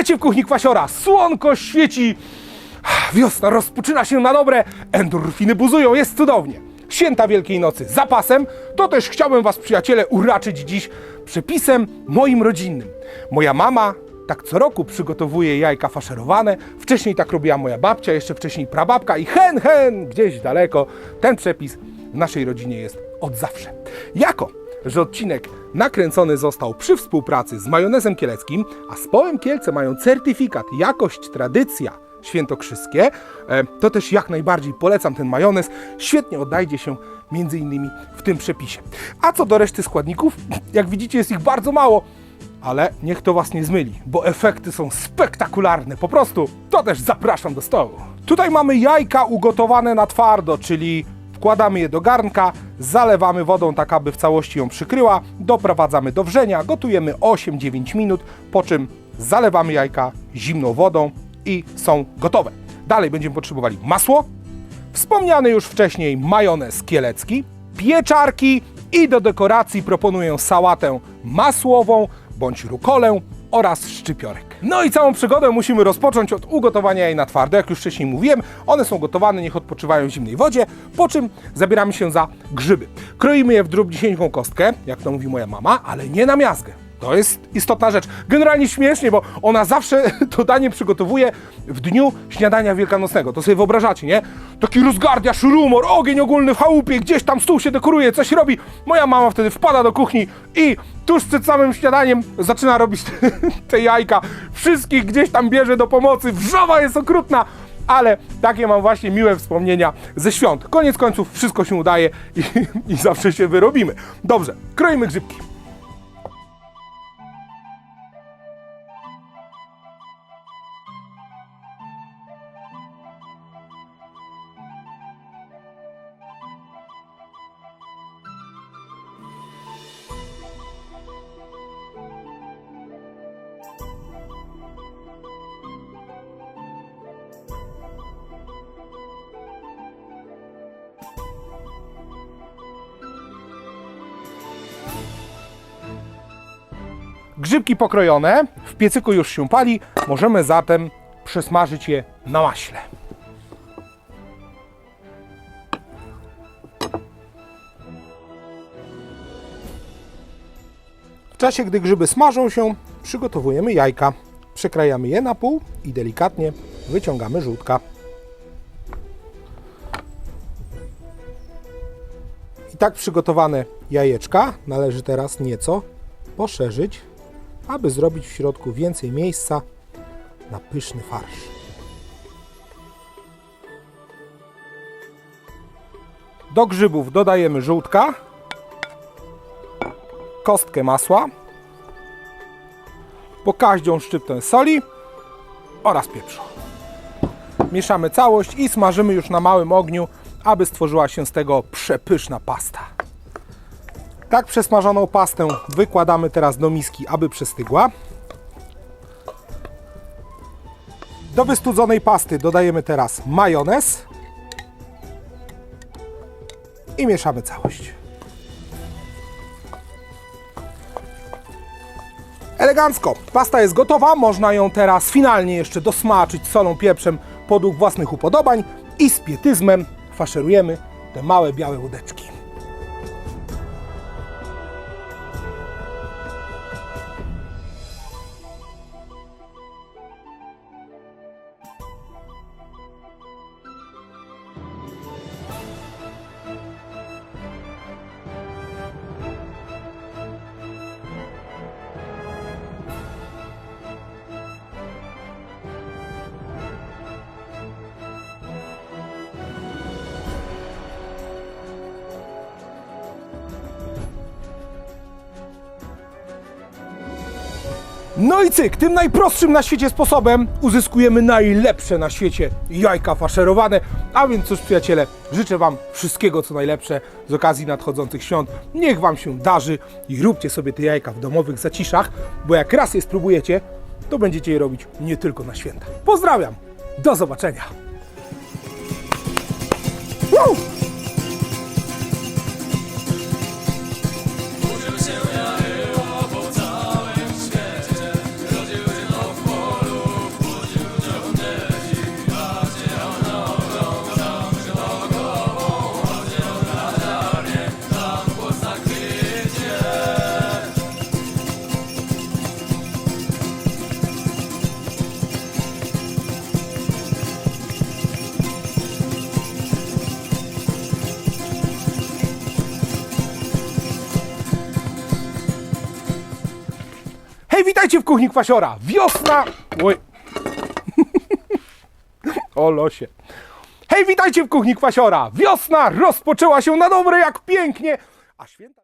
Witajcie w kuchni Kwasiora. Słonko świeci. Wiosna rozpoczyna się na dobre. Endorfiny buzują, jest cudownie. Święta Wielkiej Nocy za pasem, to też chciałbym Was, przyjaciele, uraczyć dziś przepisem moim rodzinnym. Moja mama tak co roku przygotowuje jajka faszerowane. Wcześniej tak robiła moja babcia, jeszcze wcześniej prababka i hen, hen, gdzieś daleko. Ten przepis w naszej rodzinie jest od zawsze. Jako że odcinek nakręcony został przy współpracy z majonezem kieleckim, a z Kielce mają certyfikat jakość, tradycja świętokrzyskie, e, to też jak najbardziej polecam ten majonez. Świetnie odnajdzie się między innymi w tym przepisie. A co do reszty składników, jak widzicie jest ich bardzo mało, ale niech to Was nie zmyli, bo efekty są spektakularne. Po prostu to też zapraszam do stołu. Tutaj mamy jajka ugotowane na twardo, czyli Wkładamy je do garnka, zalewamy wodą tak, aby w całości ją przykryła, doprowadzamy do wrzenia, gotujemy 8-9 minut, po czym zalewamy jajka zimną wodą i są gotowe. Dalej będziemy potrzebowali masło, wspomniany już wcześniej majonez kielecki, pieczarki i do dekoracji proponuję sałatę masłową bądź rukolę oraz szczypiorek. No i całą przygodę musimy rozpocząć od ugotowania jej na twardo. Jak już wcześniej mówiłem, one są gotowane, niech odpoczywają w zimnej wodzie, po czym zabieramy się za grzyby. Kroimy je w drobnisieńką kostkę, jak to mówi moja mama, ale nie na miazgę. To jest istotna rzecz. Generalnie śmiesznie, bo ona zawsze to danie przygotowuje w dniu śniadania wielkanocnego. To sobie wyobrażacie, nie? Taki rozgardiasz, rumor, ogień ogólny w chałupie, gdzieś tam stół się dekoruje, coś robi. Moja mama wtedy wpada do kuchni i tuż przed samym śniadaniem zaczyna robić te, te jajka. Wszystkich gdzieś tam bierze do pomocy. Wrzowa jest okrutna ale takie mam właśnie miłe wspomnienia ze świąt. Koniec końców wszystko się udaje i, i zawsze się wyrobimy. Dobrze, kroimy grzybki. Grzybki pokrojone, w piecyku już się pali, możemy zatem przesmażyć je na maśle. W czasie, gdy grzyby smażą się, przygotowujemy jajka. Przekrajamy je na pół i delikatnie wyciągamy żółtka. Tak przygotowane jajeczka należy teraz nieco poszerzyć, aby zrobić w środku więcej miejsca na pyszny farsz. Do grzybów dodajemy żółtka, kostkę masła, pokaździą szczyptę soli oraz pieprzu. Mieszamy całość i smażymy już na małym ogniu, aby stworzyła się z tego przepyszna pasta. Tak przesmażoną pastę wykładamy teraz do miski, aby przestygła. Do wystudzonej pasty dodajemy teraz majonez i mieszamy całość. Elegancko. Pasta jest gotowa. Można ją teraz finalnie jeszcze dosmaczyć solą, pieprzem podług własnych upodobań i z pietyzmem faszerujemy te małe białe łódeczki. No i cyk, tym najprostszym na świecie sposobem uzyskujemy najlepsze na świecie jajka faszerowane. A więc cóż przyjaciele, życzę Wam wszystkiego co najlepsze z okazji nadchodzących świąt. Niech Wam się darzy i róbcie sobie te jajka w domowych zaciszach, bo jak raz je spróbujecie, to będziecie je robić nie tylko na święta. Pozdrawiam, do zobaczenia. Woo! Hej, witajcie w kuchni Kwasiora. Wiosna... Oj. o losie. Hej, witajcie w kuchni Kwasiora. Wiosna rozpoczęła się na dobre jak pięknie, a święta...